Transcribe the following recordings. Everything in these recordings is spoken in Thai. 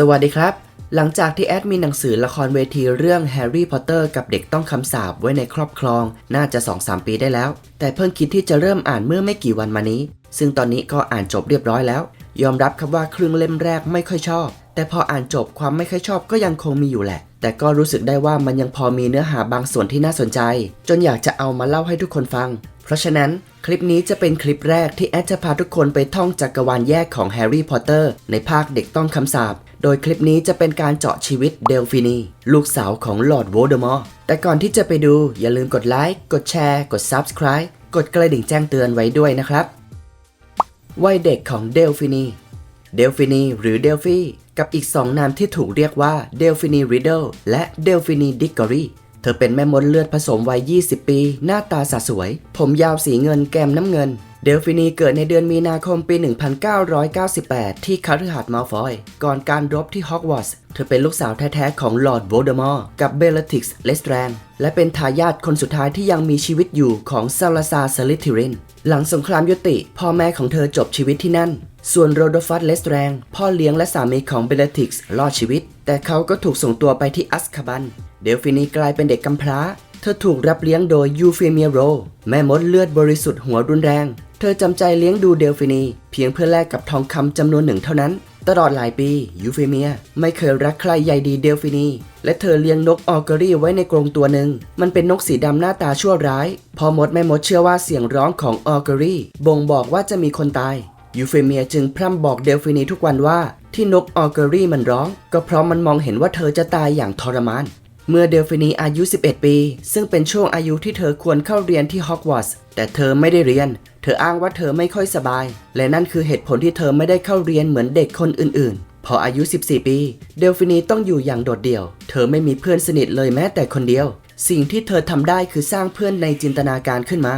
สวัสดีครับ หลังจากที่แอดมีหนังสือละครเวทีเรื่องแฮร์รี่พอตเตอร์กับเด็กต้องคำสาปไว้ในครอบครอง น่าจะ 2-3 ปีได้แล้ว แต่เพิ่งคิดที่จะเริ่มอ่านเมื่อไม่กี่วันมานี้ ซึ่งตอนนี้ก็อ่านจบเรียบร้อยแล้ว ยอมรับครับว่าครึ่งเล่มแรกไม่ค่อยชอบ แต่พออ่านจบความไม่ค่อยชอบก็ยังคงมีอยู่แหละ แต่ก็รู้สึกได้ว่ามันยังพอมีเนื้อหาบางส่วนที่น่าสนใจ จนอยากจะเอามาเล่าให้ทุกคนฟัง เพราะฉะนั้นคลิปนี้จะเป็นคลิปแรกที่แอดจะพาทุกคนไปท่องจักรวาลแยกของแฮร์รี่พอตเตอร์ในภาคเด็กต้องคำสาป โดยคลิปนี้จะเป็นการเจาะชีวิตเดลฟินี ลูกสาวของลอร์ดโวลเดอมอร์แต่ก่อนที่จะไปดูอย่าลืมกดไลค์กดแชร์กด Subscribe กดกระดิ่งแจ้งเตือนไว้ด้วยนะครับ วัยเด็กของเดลฟินี เดลฟินีหรือเดลฟีกับอีกสองนามที่ถูกเรียกว่าเดลฟินีริดเดิลและเดลฟินีดิกกอรี ธอเป็นแม่มดเลือดผสมวัย 20 ปี หน้าตาสะสวย ผมยาวสีเงินแก้มน้ำเงิน เดลฟินีเกิดในเดือนมีนาคมปี 1998 ที่คาริฮาดมาฟอย ก่อนการรบที่ฮอกวอตส์ เธอเป็นลูกสาวแท้ ๆ ของลอร์ดโวลเดอมอร์กับเบลลติกส์เลสแตรนและเป็นทายาทคนสุดท้ายที่ยังมีชีวิตอยู่ของซาลาซาสลิทิริน หลังสงครามยุติ พ่อแม่ของเธอจบชีวิตที่นั่น ส่วนโรดฟัสเลสแตรงพ่อเลี้ยงและสามีของเบลติกส์รอดชีวิต แต่เขาก็ถูกส่งตัวไปที่อัสคาบัน เดลฟินีกลายเป็นเด็กกำพร้า เธอถูกรับเลี้ยงโดยยูเฟเมียโร แม่มดเลือดบริสุทธิ์หัวรุนแรง เธอจำใจเลี้ยงดูเดลฟินี เพียงเพื่อแลกกับทองคำจำนวนหนึ่งเท่านั้น ตลอดหลายปียูเฟเมียไม่เคยรักใครใยดีเดลฟินี และเธอเลี้ยงนกออเกอรี่ไว้ในกรงตัวหนึ่ง มันเป็นนกสีดำหน้าตาชั่วร้าย พอมดแม่มดเชื่อว่าเสียงร้องของออเกอรี่บ่งบอกว่าจะมีคนตาย ยูเฟเมียจึงพร่ำบอกเดลฟินีทุกวันว่าที่นกออเกอรี่มันร้อง ก็เพราะมันมองเห็นว่าเธอจะตายอย่างทรมาน เมื่อเดลฟินีอายุ 11 ปี ซึ่งเป็นช่วงอายุที่เธอควรเข้าเรียนที่ฮอกวอตส์แต่เธอไม่ได้เรียน เธออ้างว่าเธอไม่ค่อยสบาย และนั่นคือเหตุผลที่เธอไม่ได้เข้าเรียนเหมือนเด็กคนอื่นๆ พออายุ 14 ปี เดลฟินีต้องอยู่อย่างโดดเดี่ยว เธอไม่มีเพื่อนสนิทเลยแม้แต่คนเดียว สิ่งที่เธอทำได้คือสร้างเพื่อนในจินตนาการขึ้นมา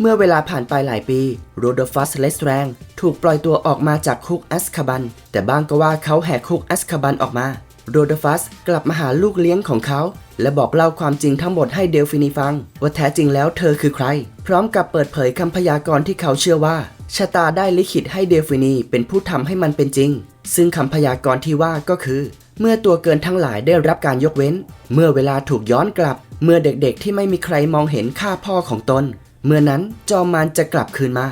เมื่อเวลาผ่านไปหลายปีโรดฟัสเลสแรงถูกปล่อยตัวออกมาจากคุกอัสคาบัน แต่บ้างก็ว่าเขาแหกคุกอัสคาบันออกมาโรดฟัสกลับมาหาลูกเลี้ยงของเขา และบอกเล่าความจริงทั้งหมดให้เดลฟินีฟัง ว่าแท้จริงแล้วเธอคือใคร พร้อมกับเปิดเผยคำพยากรณ์ที่เขาเชื่อว่า ชะตาได้ลิขิตให้เดลฟินีเป็นผู้ทำให้มันเป็นจริง ซึ่งคำพยากรณ์ที่ว่าก็คือ เมื่อตัวเกินทั้งหลายได้รับการยกเว้น เมื่อเวลาถูกย้อนกลับ เมื่อเด็กๆที่ไม่มีใครมองเห็นค่าพ่อของตน เมื่อนั้นจอมมารจะกลับคืนมา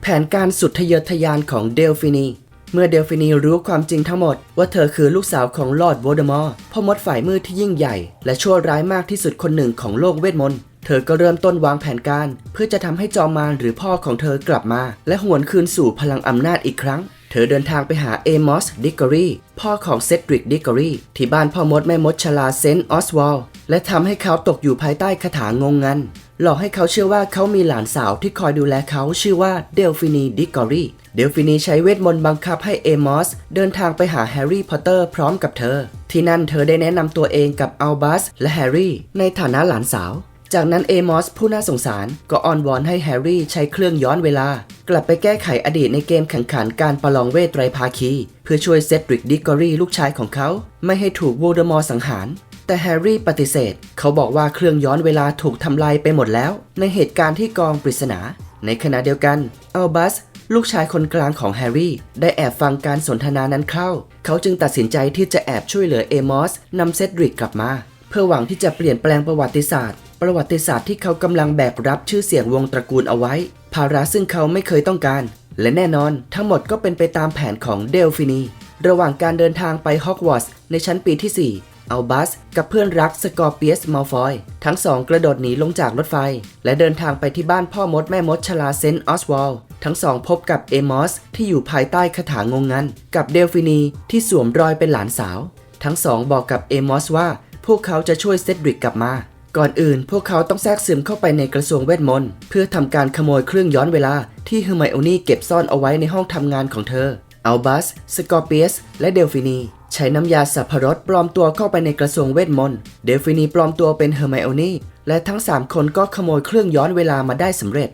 แผนการสุดทะเยอทะยานของเดลฟินี เมื่อเดลฟินีรู้ความจริงทั้งหมด ว่าเธอคือลูกสาวของลอร์ดโวลเดมอร์พ่อมดฝ่ายมืดที่ยิ่งใหญ่ และชั่วร้ายมากที่สุดคนหนึ่งของโลกเวทมนต์เธอก็เริ่มต้นวางแผนการ เพื่อจะทำให้จอมมารหรือพ่อของเธอกลับมา และหวนคืนสู่พลังอำนาจอีกครั้ง เธอเดินทางไปหาเอมอสดิกกอรีพ่อของเซดริกดิกกอรีที่บ้านพ่อมดแม่มดชลาเซนต์ออสวอลและทำให้เขาตกอยู่ภายใต้คาถางงงัน หลอกให้เขาเชื่อว่าเขามีหลานสาวที่คอยดูแลเขาชื่อว่าเดลฟินีดิกกอรีเดลฟินีใช้เวทมนต์บังคับให้เอมอสเดินทางไปหาแฮร์รี่พอตเตอร์พร้อมกับเธอ ที่นั่นเธอได้แนะนำตัวเองกับอัลบัสและแฮร์รี่ในฐานะหลานสาว จากนั้นเอมอสผู้น่าสงสารก็อ้อนวอนให้แฮร์รี่ใช้เครื่องย้อนเวลา กลับไปแก้ไขอดีตในเกมแข่งขันการประลองเวทไตรภาคี เพื่อช่วยเซดริกดิกกอรีลูกชายของเขา ไม่ให้ถูกโวลเดอมอร์สังหาร แต่แฮร์รี่ปฏิเสธ เขาบอกว่าเครื่องย้อนเวลาถูกทำลายไปหมดแล้ว ในเหตุการณ์ที่กองปริศนา ในขณะเดียวกันอัลบัสลูกชายคนกลางของแฮร์รี่ ได้แอบฟังการสนทนานั้นเข้า เขาจึงตัดสินใจที่จะแอบช่วยเหลือเอมอสนำเซดริกกลับมา เพื่อหวังที่จะเปลี่ยนแปลงประวัติศาสตร์ ประวัติศาสตร์ที่เขากำลังแบกรับชื่อเสียงวงตระกูลเอาไว้ ภาระซึ่งเขาไม่เคยต้องการ และแน่นอนทั้งหมดก็เป็นไปตามแผนของเดลฟินี ระหว่างการเดินทางไปฮอกวอตส์ในชั้นปีที่ 4 อัลบัส กับเพื่อนรักสกอร์เปียสมัลฟอย ทั้งสองกระโดดหนีลงจากรถไฟ และเดินทางไปที่บ้านพ่อมดแม่มดชลาเซนต์ออสวอลทั้งสองพบกับเอมอสที่อยู่ภายใต้คาถางงงัน กับเดลฟินีที่สวมรอยเป็นหลานสาว ทั้งสองบอกกับเอมอสว่า พวกเขาจะช่วยเซดริกกลับมาก่อนอื่นพวกเขาต้องแทรกซึมเข้าไปในกระทรวงเวทมนต์เพื่อทำการขโมยเครื่องย้อนเวลาที่เฮอร์ไมโอนี่เก็บซ่อนเอาไว้ในห้องทำงานของเธอ อัลบัส สกอร์เปียส และเดลฟินี ใช้น้ำยาสับพรสปลอมตัวเข้าไปในกระทรวงเวทมนต์ เดลฟินีปลอมตัวเป็นเฮอร์ไมโอนี่ และทั้ง 3 คนก็ขโมยเครื่องย้อนเวลามาได้สำเร็จ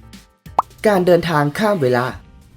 การเดินทางข้ามเวลา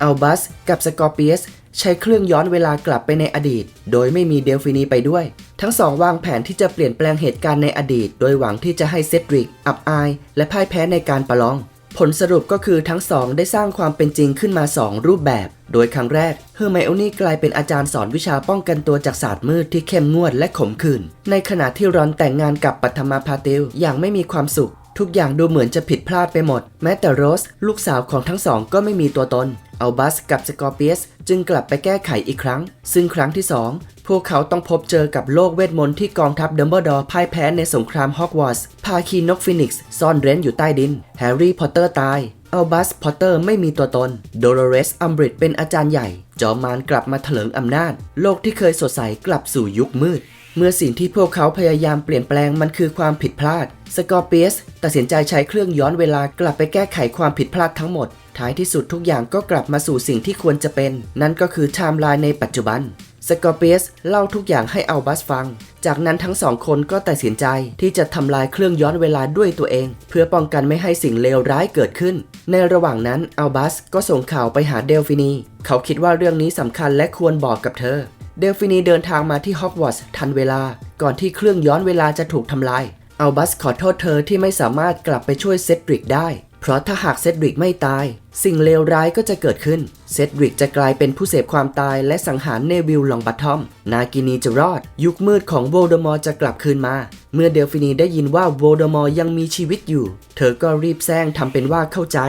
อัลบัส กับสกอร์เปียสใช้เครื่องย้อนเวลากลับไปในอดีต โดยไม่มีเดลฟินีไปด้วย ทั้งสองวางแผนที่จะเปลี่ยนแปลงเหตุการณ์ในอดีต โดยหวังที่จะให้เซดริก อับอาย และพ่ายแพ้ในการประลอง ผลสรุปก็คือทั้งสองได้สร้างความเป็นจริงขึ้นมา 2 รูปแบบ โดยครั้งแรกเฮอร์ไมโอนี่กลายเป็นอาจารย์สอนวิชาป้องกันตัวจากศาสตร์มืดที่เข้มงวดและขมขื่นในขณะที่รอนแต่งงานกับปัทมาพาติลอย่างไม่มีความสุข ทุกอย่างดูเหมือนจะผิดพลาดไปหมด แม้แต่โรส ลูกสาวของทั้งสองก็ไม่มีตัวตน อัลบัสกับสกอร์เปียสจึงกลับไปแก้ไขอีกครั้ง ซึ่งครั้งที่สองพวกเขาต้องพบเจอกับโลกเวทมนต์ที่กองทัพดัมเบิลดอร์พ่ายแพ้ในสงครามฮอกวอตส์พาคีนกฟินิกซ์ซ่อนเร้นอยู่ใต้ดิน แฮร์รี่พอตเตอร์ตายอัลบัสพอตเตอร์ไม่มีตัวตน โดโลเรสอัมบริดเป็นอาจารย์ใหญ่ จอมารกลับมาเถลิงอำนาจ โลกที่เคยสดใสกลับสู่ยุคมืด เมื่อสิ่งที่พวกเขาพยายามเปลี่ยนแปลงมันคือความผิดพลาด สกอร์เปียสตัดสินใจใช้เครื่องย้อนเวลากลับไปแก้ไขความผิดพลาดทั้งหมด ท้ายที่สุดทุกอย่างก็กลับมาสู่สิ่งที่ควรจะเป็น นั่นก็คือไทม์ไลน์ในปัจจุบัน สกอร์เปียสเล่าทุกอย่างให้อัลบัสฟัง จากนั้นทั้งสองคนก็ตัดสินใจที่จะทำลายเครื่องย้อนเวลาด้วยตัวเอง เพื่อป้องกันไม่ให้สิ่งเลวร้ายเกิดขึ้น ในระหว่างนั้นอัลบัสก็ส่งข่าวไปหาเดลฟินี เขาคิดว่าเรื่องนี้สำคัญและควรบอกกับเธอ เดลฟินีเดินทางมาที่ฮอกวอตส์ทันเวลา ก่อนที่เครื่องย้อนเวลาจะถูกทำลาย อัลบัสขอโทษเธอที่ไม่สามารถกลับไปช่วยเซดริกได้ เพราะถ้าหากเซดริกไม่ตาย สิ่งเลวร้ายก็จะเกิดขึ้น เซดริกจะกลายเป็นผู้เสพความตายและสังหารเนวิลลองบัตทอม นากินีจะรอด ยุคมืดของโวลเดอมอร์จะกลับคืนมา เมื่อเดลฟินีได้ยินว่าโวลเดอมอร์ยังมีชีวิตอยู่ เธอก็รีบแซงทำเป็นว่าเข้าใจ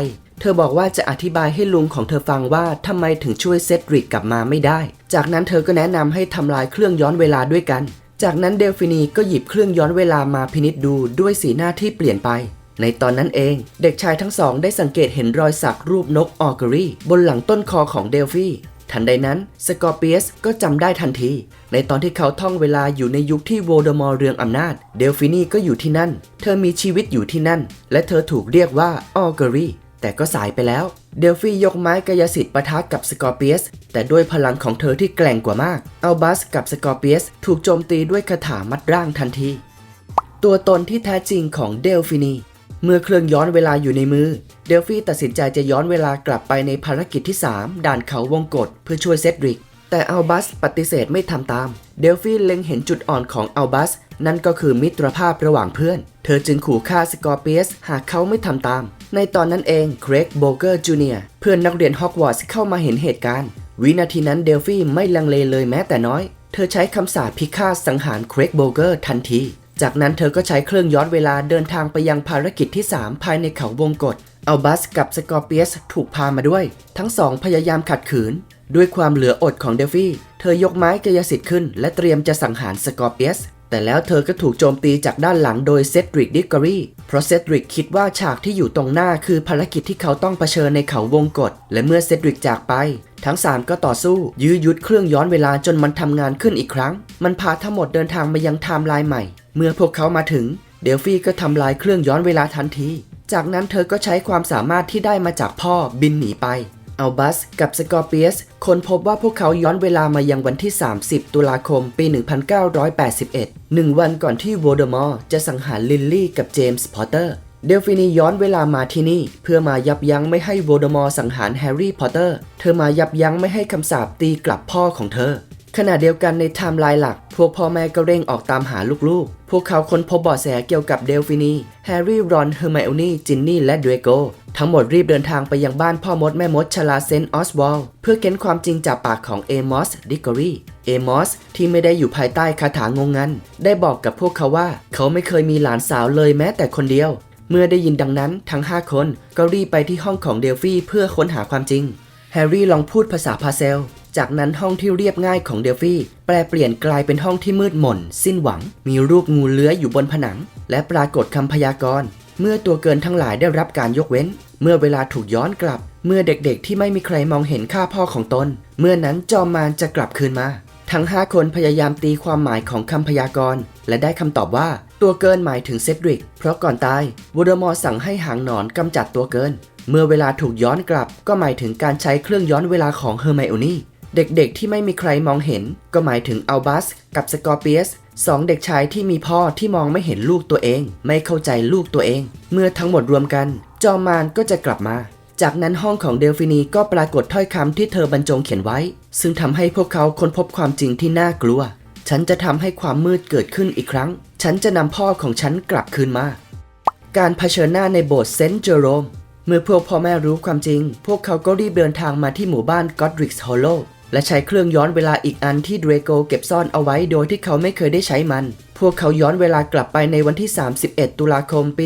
เธอบอกว่าจะอธิบายให้ลุงของเธอฟังว่าทำไมถึงช่วยเซดริกกลับมาไม่ได้ จากนั้นเธอก็แนะนำให้ทำลายเครื่องย้อนเวลาด้วยกัน จากนั้นเดลฟินีก็หยิบเครื่องย้อนเวลามาพินิจดูด้วยสีหน้าที่เปลี่ยนไป ในตอนนั้นเอง เด็กชายทั้งสองได้สังเกตเห็นรอยสักรูปนกออกรีบนหลังต้นคอของเดลฟี่ทันใดนั้นสกอร์เปียสก็จำได้ทันที ในตอนที่เขาท่องเวลาอยู่ในยุคที่โวลเดอมอร์เรืองอำนาจ เดลฟินีก็อยู่ที่นั่น เธอมีชีวิตอยู่ที่นั่น และเธอถูกเรียกว่าออเกอรี่ แต่ก็สายไปแล้ว เดลฟี่ยกไม้กายสิทธิ์ปะทะกับสกอร์เปียส แต่ด้วยพลังของเธอที่แกร่งกว่ามาก อัลบัสกับสกอร์เปียสถูกโจมตีด้วยคาถามัดร่างทันที ตัวตนที่แท้จริงของเดลฟินี เมื่อเครื่องย้อนเวลาอยู่ในมือ เดลฟี่ตัดสินใจจะย้อนเวลากลับไปในภารกิจที่ 3 ด่านเขาวงกฏเพื่อช่วยเซดริก แต่อัลบัสปฏิเสธไม่ทำตาม เดลฟี่เล็งเห็นจุดอ่อนของอัลบัส นั่นก็คือมิตรภาพระหว่างเพื่อน เธอจึงขู่ฆ่าสกอร์เปียสหากเขาไม่ทำตาม ในตอนนั้นเองเครกโบเกอร์จูเนียร์เพื่อนนักเรียนฮอกวอตส์เข้ามาเห็นเหตุการณ์ วินาทีนั้นเดลฟี่ไม่ลังเลเลยแม้แต่น้อย เธอใช้คำสาปพิฆาตสังหารเครกโบเกอร์ทันที จากนั้นเธอก็ใช้เครื่องย้อนเวลาเดินทางไปยังภารกิจที่ 3 ภายในเขาวงกฏอัลบัสกับสกอร์เปียสถูกพามาด้วย ทั้งสองพยายามขัดขืน ด้วยความเหลืออดของเดลฟี่ เธอยกไม้กายสิทธิ์ขึ้น และเตรียมจะสังหารสกอร์เปียส แต่แล้วเธอก็ถูกโจมตีจากด้านหลังโดยเซดริกดิกอรีเพราะเซดริกคิดว่าฉากที่อยู่ตรงหน้าคือภารกิจที่เขาต้องเผชิญในเขาวงกฏและเมื่อเซดริกจากไป ทั้ง 3 ก็ต่อสู้ ยื้อยุดเครื่องย้อนเวลาจนมันทำงานขึ้นอีกครั้ง มันพาทั้งหมดเดินทางมายังไทม์ไลน์ใหม่ เมื่อพวกเขามาถึง เดลฟี่ก็ทำลายเครื่องย้อนเวลาทันที จากนั้นเธอก็ใช้ความสามารถที่ได้มาจากพ่อบินหนีไป อัลบัสกับสกอร์เปียสค้นพบว่าพวกเขาย้อนเวลามายังวันที่ 30 ตุลาคม ปี 1981 หนึ่งวันก่อนที่โวลเดอมอร์จะสังหารลิลลี่กับเจมส์พอตเตอร์ เดลฟินีย้อนเวลามาที่นี่ เพื่อมายับยั้งไม่ให้โวลเดอมอร์สังหารแฮร์รี่พอตเตอร์ เธอมายับยั้งไม่ให้คำสาปตีกลับพ่อของเธอ ขณะเดียวกันในไทม์ไลน์หลัก พวกพ่อแม่ก็เร่งออกตามหาลูกๆ พวกเขาค้นพบเบาะแสเกี่ยวกับเดลฟินี แฮร์รี่ รอน เฮอร์ไมโอนี่ จินนี่ และเดรโก ทั้งหมดรีบเดินทางไปยังบ้านพ่อมดแม่มดชลาเซนออสวอลเพื่อเค้นความจริงจากปากของเอมอส ดิกอรีเอมอสที่ไม่ได้อยู่ภายใต้คาถางงงัน ได้บอกกับพวกเขาว่า เขาไม่เคยมีหลานสาวเลยแม้แต่คนเดียว เมื่อได้ยินดังนั้นทั้ง 5 คนก็รีบไปที่ห้องของเดลฟี่เพื่อค้นหาความจริง แฮร์รี่ลองพูดภาษาพาเซล จากนั้นห้องที่เรียบง่ายของเดลฟี่แปลเปลี่ยนกลายเป็นห้องที่มืดมน สิ้นหวัง มีรูปงูเลื้อยอยู่บนผนัง และปรากฏคำพยากรณ์ เมื่อตัวเกินทั้งหลายได้รับการยกเว้น เมื่อเวลาถูกย้อนกลับ เมื่อเด็กๆ ที่ไม่มีใครมองเห็นค่าพ่อของตน เมื่อนั้นจอมมารจะกลับคืนมา ทั้ง 5 คนพยายามตีความหมายของคำพยากรณ์ และได้คำตอบว่าตัวเกินหมายถึงเซดริก เพราะก่อนตายวูดมอร์สั่งให้หางหนอนกำจัดตัวเกิน เมื่อเวลาถูกย้อนกลับ ก็หมายถึงการใช้เครื่องย้อนเวลาของเฮอร์ไมโอนี่ เด็กๆที่ไม่มีใครมองเห็น ก็หมายถึงอัลบัสกับสกอร์เปียสสองเด็กชายที่มีพ่อที่มองไม่เห็นลูกตัวเอง ไม่เข้าใจลูกตัวเอง เมื่อทั้งหมดรวมกัน จอมารก็จะกลับมา จากนั้นห้องของเดลฟินีก็ปรากฏถ้อยคำที่เธอบรรจงเขียนไว้ ซึ่งทำให้พวกเขาค้นพบความจริงที่น่ากลัว ฉันจะทำให้ความมืดเกิดขึ้นอีกครั้ง ฉันจะนำพ่อของฉันกลับคืนมา การเผชิญหน้าในโบสถ์เซนต์เจอโรมเมื่อพวกพ่อแม่รู้ความจริง พวกเขาก็รีบเดินทางมาที่หมู่บ้าน Godric's Hollow และใช้เครื่องย้อนเวลาอีกอันที่เดรโกเก็บซ่อนเอาไว้โดยที่เขาไม่เคยได้ใช้มัน พวกเขาย้อนเวลากลับไปในวันที่ 31 ตุลาคม ปี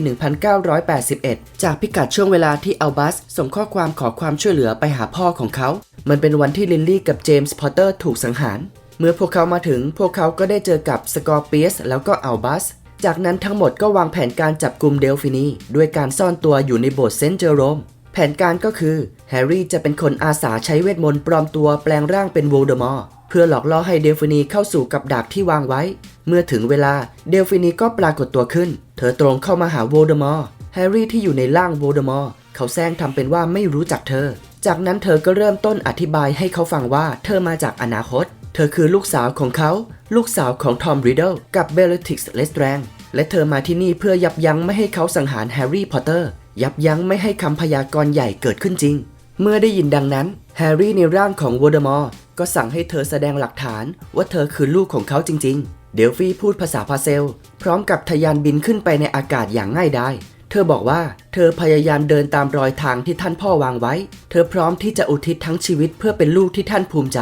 1981 จากพิกัดช่วงเวลาที่อัลบัสส่งข้อความขอความช่วยเหลือไปหาพ่อของเขา มันเป็นวันที่ลิลลี่กับเจมส์พอตเตอร์ถูกสังหาร เมื่อพวกเขามาถึงพวกเขาก็ได้เจอกับสกอร์เปียสแล้วก็อัลบัสจากนั้นทั้งหมดก็วางแผนการจับกลุ่มเดลฟินีด้วยการซ่อนตัวอยู่ในโบสถ์เซนต์เจอโรม แผนการก็คือ แฮร์รี่จะเป็นคนอาสาใช้เวทมนต์ปลอมตัวแปลงร่างเป็นโวลเดอมอร์เพื่อหลอกล่อให้เดลฟินีเข้าสู่กับดักที่วางไว้ เมื่อถึงเวลาเดลฟินีก็ปรากฏตัวขึ้น เธอตรงเข้ามาหาโวลเดอมอร์แฮร์รี่ที่อยู่ในร่างโวลเดอมอร์เขาแซงทำเป็นว่าไม่รู้จักเธอ จากนั้นเธอก็เริ่มต้นอธิบายให้เขาฟังว่าเธอมาจากอนาคต เธอคือลูกสาวของเขา ลูกสาวของทอมริดเดิลกับเบลลิติกส์เลสแตรงและเธอมาที่นี่เพื่อยับยั้งไม่ให้เขาสังหารแฮร์รี่พอตเตอร์ ยับยั้งไม่ให้คำพยากรณ์ใหญ่เกิดขึ้นจริง เมื่อได้ยินดังนั้น แฮร์รี่ในร่างของวลเดอมอร์ก็สั่งให้เธอแสดงหลักฐานว่าเธอคือลูกของเขาจริง ๆ เดลฟี่พูดภาษาพาเซล พร้อมกับทะยานบินขึ้นไปในอากาศอย่างง่ายดายเธอบอกว่าเธอพยายามเดินตามรอยทางที่ท่านพ่อวางไว้ เธอพร้อมที่จะอุทิศทั้งชีวิตเพื่อเป็นลูกที่ท่านภูมิใจ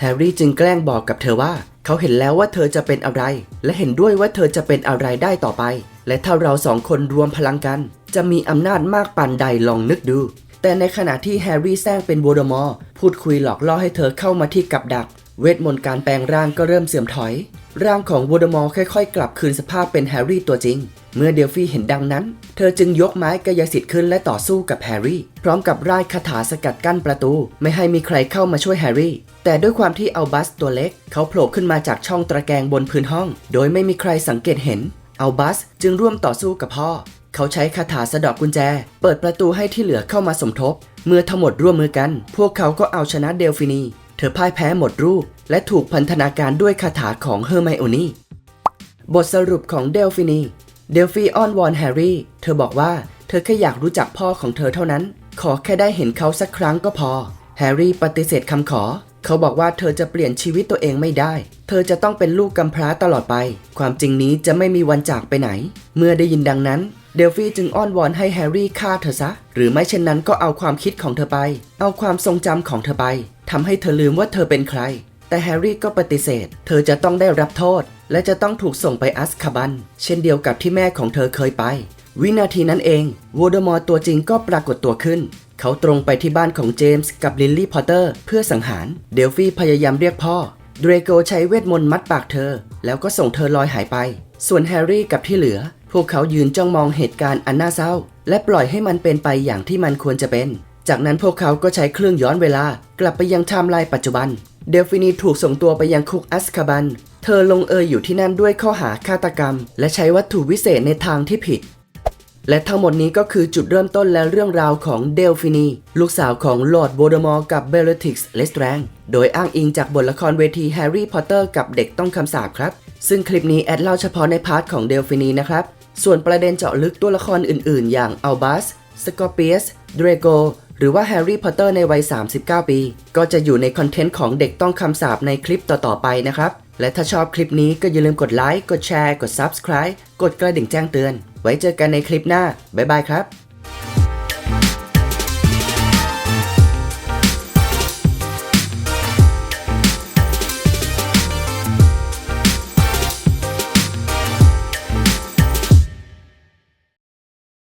แฮร์รี่จึงแกล้งบอกกับเธอว่า เขาเห็นแล้วว่าเธอจะเป็นอะไร และเห็นด้วยว่าเธอจะเป็นอะไรได้ต่อไป และถ้าเราสองคนรวมพลังกัน จะมีอำนาจมากปานใดลองนึกดู แต่ในขณะที่แฮร์รี่แซงเป็นโวลเดอมอร์พูดคุยหลอกล่อให้เธอเข้ามาที่กับดัก เวทมนต์การแปลงร่างก็เริ่มเสื่อมถอย ร่างของโวลเดอมอร์ค่อยๆ กลับคืนสภาพเป็นแฮร์รี่ตัวจริง เมื่อเดลฟี่เห็นดังนั้น เธอจึงยกไม้กายสิทธิ์ขึ้นและต่อสู้กับแฮร์รี่ พร้อมกับร่ายคาถาสกัดกั้นประตู ไม่ให้มีใครเข้ามาช่วยแฮร์รี่แต่ด้วยความที่อัลบัสตัวเล็ก เขาโผล่ขึ้นมาจากช่องตะแกรงบนพื้นห้อง โดยไม่มีใครสังเกตเห็นอัลบัสจึงร่วมต่อสู้กับพ่อ เขาใช้คาถาสะเดอกกุญแจ เปิดประตูให้ที่เหลือเข้ามาสมทบ เมื่อทั้งหมดร่วมมือกัน พวกเขาก็เอาชนะเดลฟินี เธอพ่ายแพ้หมดรูป และถูกพันธนาการด้วยคาถาของเฮอร์ไมโอนีบทสรุปของเดลฟินี เดลฟีอ้อนวอนแฮร์รี่ เธอบอกว่าเธอแค่อยากรู้จักพ่อของเธอเท่านั้น ขอแค่ได้เห็นเขาสักครั้งก็พอ แฮร์รี่ปฏิเสธคำขอ เขาบอกว่าเธอจะเปลี่ยนชีวิตตัวเองไม่ได้ เธอจะต้องเป็นลูกกำพร้าตลอดไป ความจริงนี้จะไม่มีวันจากไปไหน เมื่อได้ยินดังนั้น เดลฟี่จึงอ้อนวอนให้แฮร์รี่ฆ่าเธอซะ หรือไม่เช่นนั้นก็เอาความคิดของเธอไป เอาความทรงจำของเธอไป ทำให้เธอลืมว่าเธอเป็นใคร แต่แฮร์รี่ก็ปฏิเสธ เธอจะต้องได้รับโทษ และจะต้องถูกส่งไปอัสคาบัน เช่นเดียวกับที่แม่ของเธอเคยไป วินาทีนั้นเองวลเดอมอร์ตัวจริงก็ปรากฏตัวขึ้น เขาตรงไปที่บ้านของเจมส์กับลิลลี่พอตเตอร์เพื่อสังหาร เดลฟี่พยายามเรียกพ่อ เดรโกใช้เวทมนต์มัดปากเธอ แล้วก็ส่งเธอลอยหายไป ส่วนแฮร์รี่กับที่เหลือ วกเขายืนจ้องมองเหตุการณ์อันน่าเศร้า และปล่อยให้มันเป็นไปอย่างที่มันควรจะเป็น จากนั้นพวกเขาก็ใช้เครื่องย้อนเวลากลับไปยังไทม์ไลน์ปัจจุบัน เดลฟินีถูกส่งตัวไปยังคุกอัสคาบัน เธอลงเอยอยู่ที่นั่นด้วยข้อหาฆาตกรรม และใช้วัตถุวิเศษในทางที่ผิด และทั้งหมดนี้ก็คือจุดเริ่มต้นและเรื่องราวของเดลฟินี ลูกสาวของลอร์ดโวลเดอมอร์กับเบลติกส์เลสแตรงโดยอ้างอิงจากบทละครเวทีแฮร์รี่พอตเตอร์กับเด็กต้องคำสาปครับ ซึ่งคลิปนี้แอดเล่าเฉพาะในพาร์ทของเดลฟินีนะครับ ส่วนประเด็นเจาะลึกตัวละครอื่นๆ อย่างอัลบัส สกอร์เปียส เดรโก หรือว่าแฮร์รี่พอตเตอร์ในวัย 39 ปี ก็จะอยู่ในคอนเทนต์ของเด็กต้องคำสาปในคลิปต่อ ๆ ไปนะครับ และถ้าชอบคลิปนี้ก็อย่าลืมกดไลค์ กดแชร์ กด Subscribe กดกระดิ่งแจ้งเตือน ไว้เจอกันในคลิปหน้า บ๊ายบายครับ